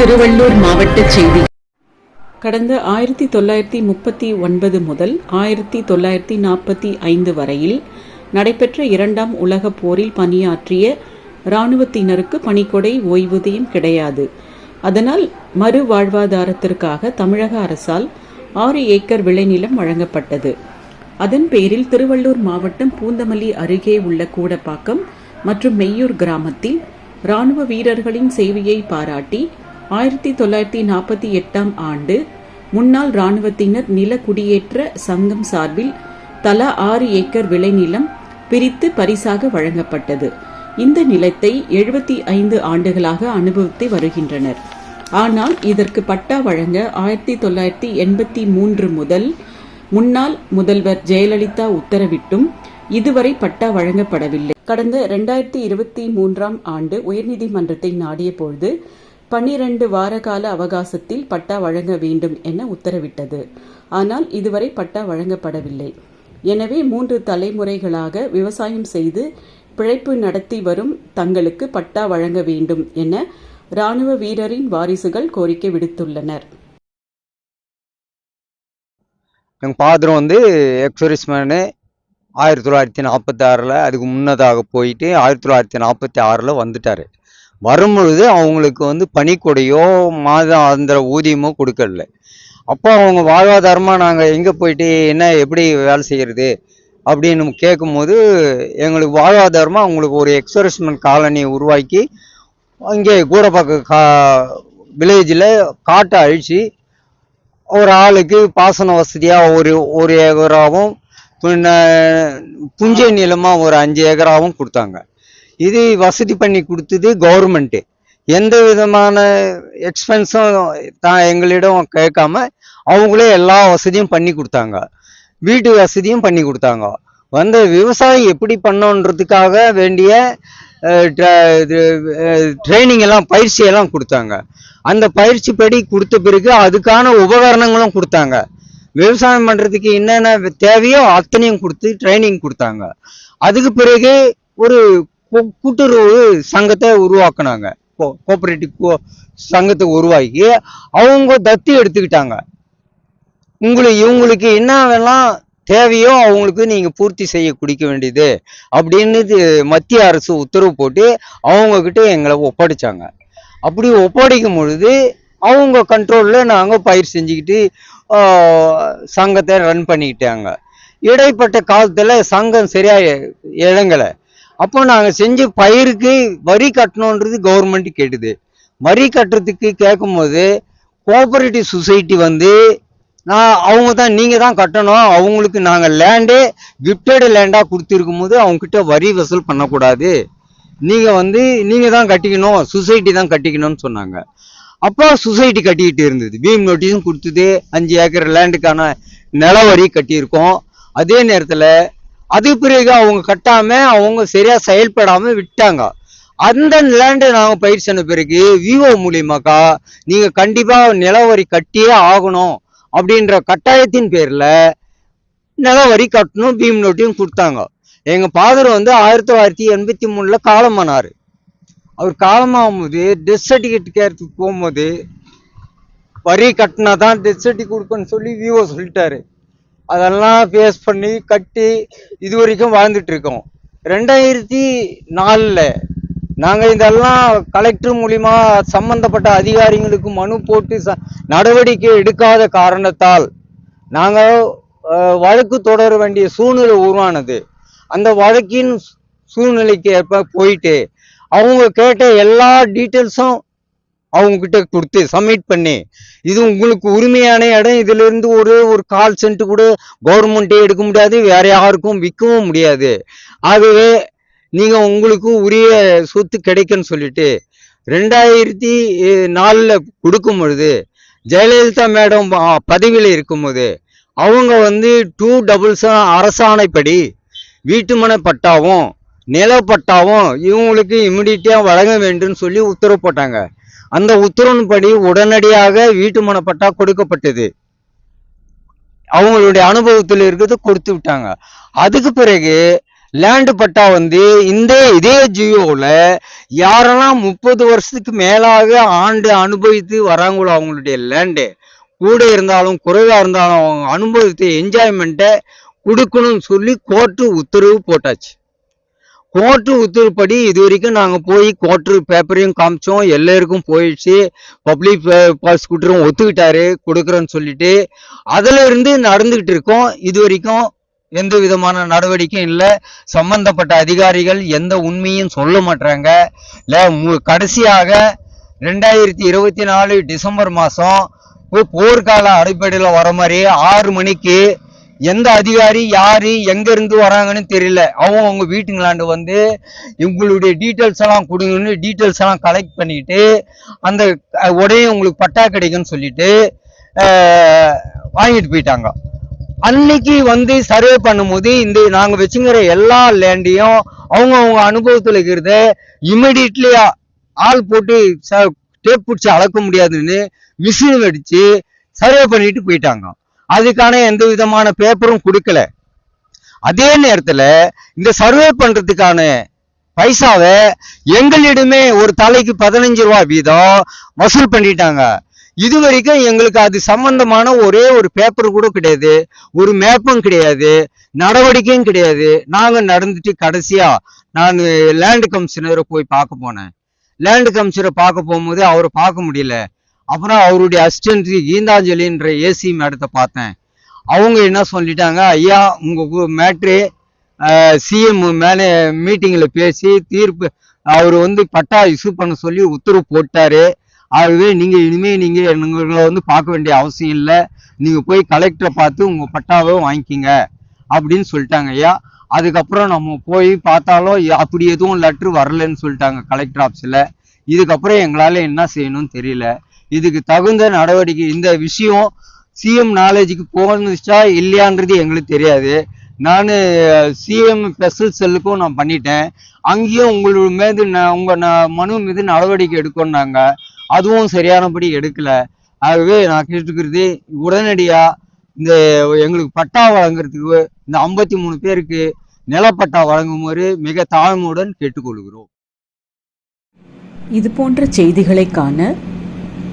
திருவள்ளூர் மாவட்ட செய்தி. கடந்த ஆயிரத்தி தொள்ளாயிரத்தி முப்பத்தி ஒன்பது முதல் ஆயிரத்தி தொள்ளாயிரத்தி நாற்பத்தி ஐந்து வரையில் நடைபெற்ற இரண்டாம் உலகப் போரில் பணியாற்றிய இராணுவத்தினருக்கு பணிக்கொடை ஓய்வூதியம் கிடையாது. அதனால் மறு வாழ்வாதாரத்திற்காக தமிழக அரசால் ஆறு ஏக்கர் விளைநிலம் வழங்கப்பட்டது. அதன் பேரில் திருவள்ளூர் மாவட்டம் பூந்தமல்லி அருகே உள்ள கூடப்பாக்கம் மற்றும் மெய்யூர் கிராமத்தில் ராணுவ வீரர்களின் சேவையை பாராட்டி ஆயிரத்தி தொள்ளாயிரத்தி நாற்பத்தி எட்டாம் ஆண்டு முன்னாள் இராணுவத்தினர் நில குடியேற்ற சங்கம் சார்பில் தலா ஆறு ஏக்கர் விளைநிலம் பிரித்து பரிசாக வழங்கப்பட்டது. இந்த நிலத்தை எழுபத்தி ஐந்து ஆண்டுகளாக அனுபவித்து வருகின்றனர். ஆனால் இதற்கு பட்டா வழங்க ஆயிரத்தி தொள்ளாயிரத்தி எண்பத்தி மூன்று முதல் முன்னாள் முதல்வர் ஜெயலலிதா உத்தரவிட்டும் இதுவரை பட்டா வழங்கப்படவில்லை. கடந்த இரண்டாயிரத்தி இருபத்தி மூன்றாம் ஆண்டு உயர்நீதிமன்றத்தை நாடிய பொழுது பன்னிரண்டு வார கால அவகாசத்தில் பட்டா வழங்க வேண்டும் என உத்தரவிட்டது. ஆனால் இதுவரை பட்டா வழங்கப்படவில்லை. எனவே மூன்று தலைமுறைகளாக விவசாயம் செய்து பிழைப்பு நடத்தி வரும் தங்களுக்கு பட்டா வழங்க வேண்டும் என ராணுவ வீரரின் வாரிசுகள் கோரிக்கை விடுத்துள்ளனர். எங்கள் பாத்திரம் வந்து எக்ஸரிஸ்மேனு ஆயிரத்தி தொள்ளாயிரத்தி நாற்பத்தி ஆறில் அதுக்கு முன்னதாக போயிட்டு ஆயிரத்தி தொள்ளாயிரத்தி நாற்பத்தி ஆறில் வந்துட்டார். வரும்பொழுது அவங்களுக்கு வந்து பணிக்கொடையோ மாதம் அந்த ஊதியமோ கொடுக்கல அப்போ அவங்க வாழ்வாதாரமாக நாங்கள் எங்கே போயிட்டு என்ன எப்படி வேலை செய்கிறது அப்படின்னு கேட்கும்போது எங்களுக்கு வாழ்வாதாரமாக அவங்களுக்கு ஒரு எக்ஸரிஸ்மெண்ட் காலனி உருவாக்கி அங்கே கூடப்பாக்க கா வில்லேஜில் காட்டை அழித்து ஒரு ஆளுக்கு பாசன வசதியாக ஒரு ஒரு ஏக்கராகவும் பின்ன புஞ்சை நிலமாக ஒரு அஞ்சு ஏக்கராகவும் கொடுத்தாங்க. இது வசதி பண்ணி கொடுத்தது கவர்மெண்ட்டு எந்த விதமான எக்ஸ்பென்ஸும் தான் எங்களிடம் கேட்காம அவங்களே எல்லா வசதியும் பண்ணி கொடுத்தாங்க. வீட்டு வசதியும் பண்ணி கொடுத்தாங்க. வந்த விவசாயம் எப்படி பண்ணோன்றதுக்காக வேண்டிய ட்ரைனிங் எல்லாம் பயிற்சி எல்லாம் கொடுத்தாங்க. அந்த பயிற்சி படி கொடுத்த பிறகு அதுக்கான உபகரணங்களும் கொடுத்தாங்க. விவசாயம் பண்ணுறதுக்கு என்னென்ன தேவையோ அத்தனையும் கொடுத்து ட்ரைனிங் கொடுத்தாங்க. அதுக்கு பிறகு ஒரு கூட்டுறவு சங்கத்தை உருவாக்குனாங்க. கோஆபரேட்டிவ் சங்கத்தை உருவாக்கி அவங்க தத்தி எடுத்துக்கிட்டாங்க. உங்களுக்கு இவங்களுக்கு என்னவெல்லாம் தேவையோ அவங்களுக்கு நீங்கள் பூர்த்தி செய்ய குடிக்க வேண்டியது அப்படின்னு மத்திய அரசு உத்தரவு போட்டு அவங்கக்கிட்ட எங்களை ஒப்படைச்சாங்க. அப்படி ஒப்படைக்கும் பொழுது அவங்க கண்ட்ரோலில் நாங்கள் பயிர் செஞ்சுக்கிட்டு சங்கத்தை ரன் பண்ணிக்கிட்டாங்க. இடைப்பட்ட காலத்தில் சங்கம் சரியாக இழங்கலை. அப்போ நாங்கள் செஞ்ச பயிருக்கு வரி கட்டணுன்றது கவர்மெண்ட் கேட்டுது. வரி கட்டுறதுக்கு கேட்கும்போது கோஆபரேட்டிவ் சொசைட்டி வந்து நான் அவங்க தான் நீங்கள் தான் கட்டணும். அவங்களுக்கு நாங்கள் லேண்டே கிஃப்டடு லேண்டாக கொடுத்துருக்கும் போது அவங்கக்கிட்ட வரி வசூல் பண்ணக்கூடாது. நீங்கள் வந்து நீங்கள் தான் கட்டிக்கணும். சொசைட்டி தான் கட்டிக்கணும்னு சொன்னாங்க. அப்போ சொசைட்டி கட்டிக்கிட்டு இருந்தது. பீம் நோட்டீஸும் கொடுத்தது. அஞ்சு ஏக்கர் லேண்டுக்கான நில வரி கட்டியிருக்கோம். அதே நேரத்தில் அது பிறகு அவங்க கட்டாம அவங்க சரியா செயல்படாம விட்டாங்க. அந்த லேண்டை நாங்கள் பயிர் சொன்ன பிறகு விவோ மூலியமாக்கா நீங்க கண்டிப்பா நிலவரி கட்டியே ஆகணும் அப்படின்ற கட்டாயத்தின் பேர்ல நிலவரி கட்டணும் பீம் நோட்டையும் கொடுத்தாங்க. எங்க ஃபாதர் வந்து ஆயிரத்தி தொள்ளாயிரத்தி எண்பத்தி மூணுல காலமானார். அவர் காலமாகும்போது டெத் சர்டிஃபிகேட் கேட்கறதுக்கு போகும்போது வரி கட்டினா தான் டெத் சர்டிஃபிகேட் கொடுப்பேன்னு சொல்லி விவோ சொல்லிட்டாரு. அதெல்லாம் ஃபேஸ் பண்ணி கட்டி இது வரைக்கும் வாழ்ந்துட்டு இருக்கோம். ரெண்டாயிரத்தி நாலில் நாங்கள் இதெல்லாம் கலெக்டர் மூலிமா சம்பந்தப்பட்ட அதிகாரிகளுக்கு மனு போட்டு ச- நடவடிக்கை எடுக்காத காரணத்தால் நாங்கள் வழக்கு தொடர வேண்டிய சூழ்நிலை உருவானது. அந்த வழக்கின் சூழ்நிலைக்கு ஏற்ப போயிட்டு அவங்க கேட்ட எல்லா டீட்டெயில்ஸும் அவங்க கிட்ட கொடுத்து சப்மிட் பண்ணி இது உங்களுக்கு உரிமையான இடம் இதிலிருந்து ஒரு ஒரு கால் சென்ட் கூட கவர்மெண்ட்டே எடுக்க முடியாது வேற யாருக்கும் விற்கவும் முடியாது. ஆகவே நீங்கள் உங்களுக்கு உரிய சொத்து கிடைக்குன்னு சொல்லிட்டு ரெண்டாயிரத்தி நாலில் கொடுக்கும் பொழுது ஜெயலலிதா மேடம் பதவியில் இருக்கும்போது அவங்க வந்து டூ டபுள்ஸ் அரசாணைப்படி வீட்டுமனை பட்டாவும் நிலப்பட்டாவும் இவங்களுக்கு இம்மிடியட்டாக வழங்க வேண்டும்னு சொல்லி உத்தரவு போட்டாங்க. அந்த உத்தரவின்படி உடனடியாக வீட்டு மனப்பட்டா கொடுக்கப்பட்டது. அவங்களுடைய அனுபவத்தில் இருக்கிறது கொடுத்து விட்டாங்க. அதுக்கு பிறகு லேண்டு பட்டா வந்து இந்த இதே ஜியோவில் யாரெல்லாம் முப்பது வருஷத்துக்கு மேலாக ஆண்டு அனுபவித்து வராங்களோ அவங்களுடைய லேண்டு கூட இருந்தாலும் குறைவாக இருந்தாலும் அவங்க அனுபவித்த என்ஜாய்மெண்ட்டை கொடுக்கணும்னு சொல்லி கோர்ட்டு உத்தரவு போட்டாச்சு. கோர்ட்டு உத்தரவுப்படி இது வரைக்கும் நாங்கள் போய் கோர்ட்டு பேப்பரையும் காமிச்சோம். எல்லோருக்கும் போயிடுச்சு. பப்ளிக் ப்ராசிக்யூட்டரும் ஒத்துக்கிட்டாரு. கொடுக்குறேன்னு சொல்லிட்டு அதில் இருந்து நடந்துக்கிட்டு இருக்கோம். இது வரைக்கும் எந்த விதமான நடவடிக்கையும் இல்லை. சம்பந்தப்பட்ட அதிகாரிகள் எந்த உண்மையும் சொல்ல மாட்டாங்க இல்லை மு- கடைசியாக ரெண்டாயிரத்தி இருபத்தி நாலு டிசம்பர் மாதம் போர்க்கால அடிப்படையில் வர மாதிரி ஆறு மணிக்கு எந்த அதிகாரி யாரு எங்க இருந்து வராங்கன்னு தெரியல. அவங்க அவங்க வீட்டுங்களாண்டு வந்து உங்களுடைய டீட்டெயில்ஸ் எல்லாம் கொடுங்கன்னு டீட்டெயில்ஸ் எல்லாம் கலெக்ட் பண்ணிட்டு அந்த உடனே உங்களுக்கு பட்டா கிடைக்கும்னு சொல்லிட்டு வாங்கிட்டு போயிட்டாங்க. அன்னைக்கு வந்து சர்வே பண்ணும்போது இந்த நாங்க வச்சுங்கிற எல்லா லேண்டையும் அவங்க அவங்க அனுபவத்துல இருக்கிறத இமிடியட்லி ஆள் போட்டு டேப் பிடிச்சி அளக்க முடியாதுன்னு மிஷின் வெடிச்சு சர்வே பண்ணிட்டு போயிட்டாங்க. அதுக்கான எந்த விதமான பேப்பரும் கொடுக்கல. அதே நேரத்தில் இந்த சர்வே பண்ணுறதுக்கான பைசாவை எங்களிடமே ஒரு தலைக்கு பதினஞ்சு ரூபா வீதம் வசூல் பண்ணிட்டாங்க. இது வரைக்கும் எங்களுக்கு அது சம்பந்தமான ஒரே ஒரு பேப்பர் கூட கிடையாது. ஒரு மேப்பும் கிடையாது. நடவடிக்கையும் கிடையாது. நாங்கள் நடந்துட்டு கடைசியாக நான் லேண்ட் கமிஷனரை போய் பார்க்க போனேன். லேண்டு கமிஷனரை பார்க்க போகும்போது அவரை பார்க்க முடியல. அப்புறம் அவருடைய அசிஸ்டன்ட் கீதாஞ்சலின்ற ஏசி மேடத்தை பார்த்தேன். அவங்க என்ன சொல்லிட்டாங்க ஐயா உங்க மேட்ரு சிஎம் மேலே மீட்டிங்கில் பேசி தீர்ப்பு அவர் வந்து பட்டா இஷ்யூ பண்ண சொல்லி உத்தரவு போட்டாரு. ஆகவே நீங்கள் இனிமேல் நீங்கள் எங்களை வந்து பார்க்க வேண்டிய அவசியம் இல்லை. நீங்கள் போய் கலெக்டரை பார்த்து உங்கள் பட்டாவை வாங்கிக்கிங்க அப்படின்னு சொல்லிட்டாங்க ஐயா. அதுக்கப்புறம் நம்ம போய் பார்த்தாலும் அப்படி எதுவும் லெட்ரு வரலன்னு சொல்லிட்டாங்க கலெக்டர் ஆஃபீஸில் இதுக்கப்புறம் எங்களால் என்ன செய்யணும்னு தெரியல. இதுக்கு தகுந்த நடவடிக்கை இந்த விஷயம் சிஎம் நாலேஜுக்கு போனுச்சா இல்லையான்றது எங்களுக்கு தெரியாது. நான் சிஎம் ஸ்பெஷல் செல்லுக்கும் நான் பண்ணிட்டேன். அங்கேயும் உங்களோட மீது நான் உங்கள் ந- மனு மீது நடவடிக்கை எடுக்கணுன்னாங்க அதுவும் சரியானபடி எடுக்கல. ஆகவே நான் கேட்டுக்கிறது உடனடியாக இந்த எங்களுக்கு பட்டா வழங்குறதுக்கு இந்த ஐம்பத்தி மூணு பேருக்கு நிலப்பட்டா வழங்குமாறு மிக தாழ்மையுடன் கேட்டுக்கொள்கிறோம். இது போன்ற செய்திகளை காண